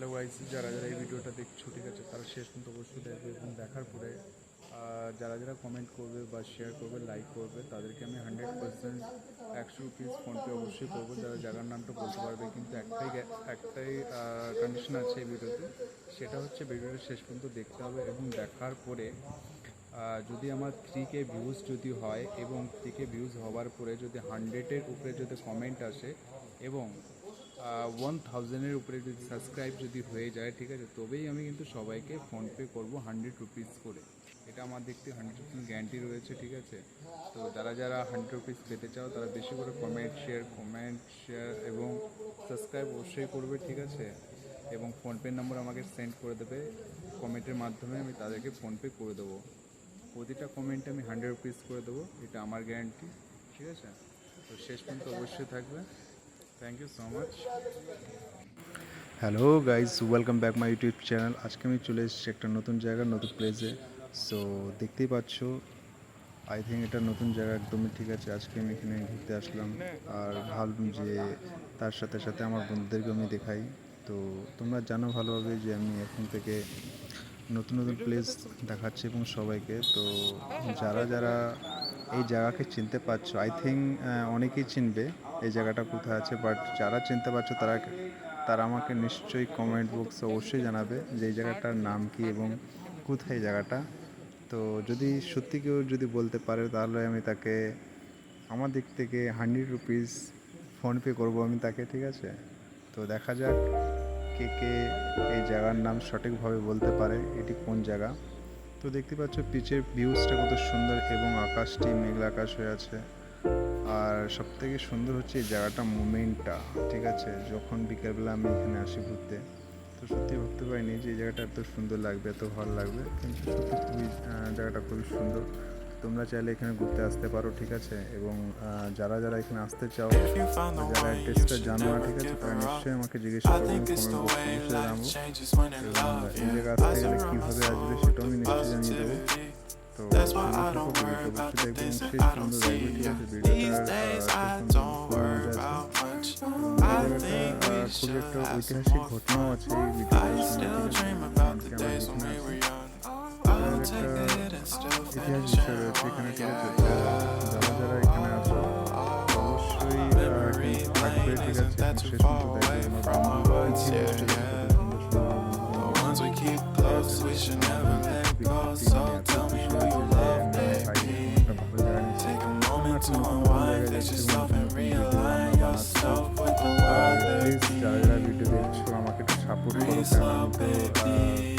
Hello guys, যারা যারা এই ভিডিওটা দেখছ ঠিক আছে তারা শেষ পর্যন্ত অবশ্যই দেখবে এবং দেখার পরে যারা যারা কমেন্ট করবে বা শেয়ার করবে লাইক করবে, তাদেরকে আমি হান্ড্রেড পার্সেন্ট একশো রুপিস ফোনপে অবশ্যই করব। যারা জায়গার নামটা বলতে পারবে, কিন্তু একটাই একটাই কন্ডিশন আছে এই ভিডিওতে, সেটা হচ্ছে ভিডিওটা শেষ পর্যন্ত দেখতে হবে এবং দেখার পরে যদি আমার থ্রি কে ভিউজ যদি হয় এবং থ্রি কে ভিউজ হওয়ার পরে যদি হান্ড্রেডের উপরে যদি কমেন্ট আসে এবং ওয়ান থাউজেন্ডের উপরে যদি সাবস্ক্রাইব যদি হয়ে যায়, ঠিক আছে, তবেই আমি কিন্তু সবাইকে ফোনপে করব হান্ড্রেড রুপিস করে। এটা আমার দেখতে হান্ড্রেড পার্সেন্ট গ্যারান্টি রয়েছে, ঠিক আছে? তো যারা যারা হান্ড্রেড রুপিস পেতে চাও, তারা বেশি করে কমেন্ট শেয়ার কমেন্ট শেয়ার এবং সাবস্ক্রাইব অবশ্যই করবে, ঠিক আছে? এবং ফোনপে নম্বর আমাকে সেন্ড করে দেবে। কমেন্টের মাধ্যমে আমি তাদেরকে ফোনপে করে দেবো। প্রতিটা কমেন্টে আমি হান্ড্রেড রুপিস করে দেবো। এটা আমার গ্যারান্টি ঠিক আছে? তো শেষ পর্যন্ত অবশ্যই থাকবে। Thank you so much hello guys welcome back my YouTube channel আজকে আমি চলে এসেছি একটা নতুন জায়গা নতুন প্লেসে সো দেখতেই পাচ্ছ আই থিঙ্ক এটা নতুন জায়গা একদমই ঠিক আছে। আজকে আমি এখানে ঘুরতে আসলাম। আর ভাবলাম যে তার সাথে সাথে আমার বন্ধুদেরকে আমি দেখাই। তো তোমরা জানো ভালোভাবে যে আমি এখন থেকে নতুন নতুন প্লেস দেখাচ্ছি এবং সবাইকে। তো যারা যারা এই জায়গাকে চিনতে পারছ। আই থিঙ্ক অনেকেই চিনবে এই জায়গাটা কোথায় আছে বাট যারা চিনতে পারছ তারা তারা আমাকে নিশ্চয়ই কমেন্ট বক্সে অবশ্যই জানাবে যে এই জায়গাটার নাম কি এবং কোথায় এই জায়গাটা। তো যদি সত্যি কেউ যদি বলতে পারে, তাহলে আমি তাকে, আমার দিক থেকে হান্ড্রেড রুপিস ফোনপে করব আমি তাকে, ঠিক আছে? তো দেখা যাক কে কে এই জায়গার নাম সঠিকভাবে বলতে পারে, এটি কোন জায়গা। তো দেখতে পাচ্ছ, পিচের ভিউজটা কত সুন্দর আকাশটি মেঘলা আকাশ হয়ে আছে। আর সব থেকে সুন্দর হচ্ছে এই জায়গাটা মুমেন্টটা ঠিক আছে? যখন বিকেলবেলা আমি এখানে আসি ঘুরতে তো সত্যি ভাবতে পারিনি যে এই জায়গাটা এত সুন্দর লাগবে এত ভালো লাগবে। কিন্তু সত্যি খুবই জায়গাটা খুবই সুন্দর। তোমরা চাইলে এখানে ঘুরতে আসতে পারো ঠিক আছে? এবং যারা যারা এখানে আসতে চাও যারা অ্যাড্রেসটা জানো না ঠিক আছে? তারা নিশ্চয়ই আমাকে জিজ্ঞেস করবেন কমেন্ট বক্সে জানাব. এই জায়গা আসতে গেলে কীভাবে আসবে সেটাও আমি নিশ্চয়ই জানিয়ে দেবো। That's why I don't worry about the things that I don't see. These days I don't worry about much. I think we should have some more fun. I still dream about the days when we were young. I'll take a hit and still finish it. Memory lane isn't that too far away from my words, yeah. Slow, baby.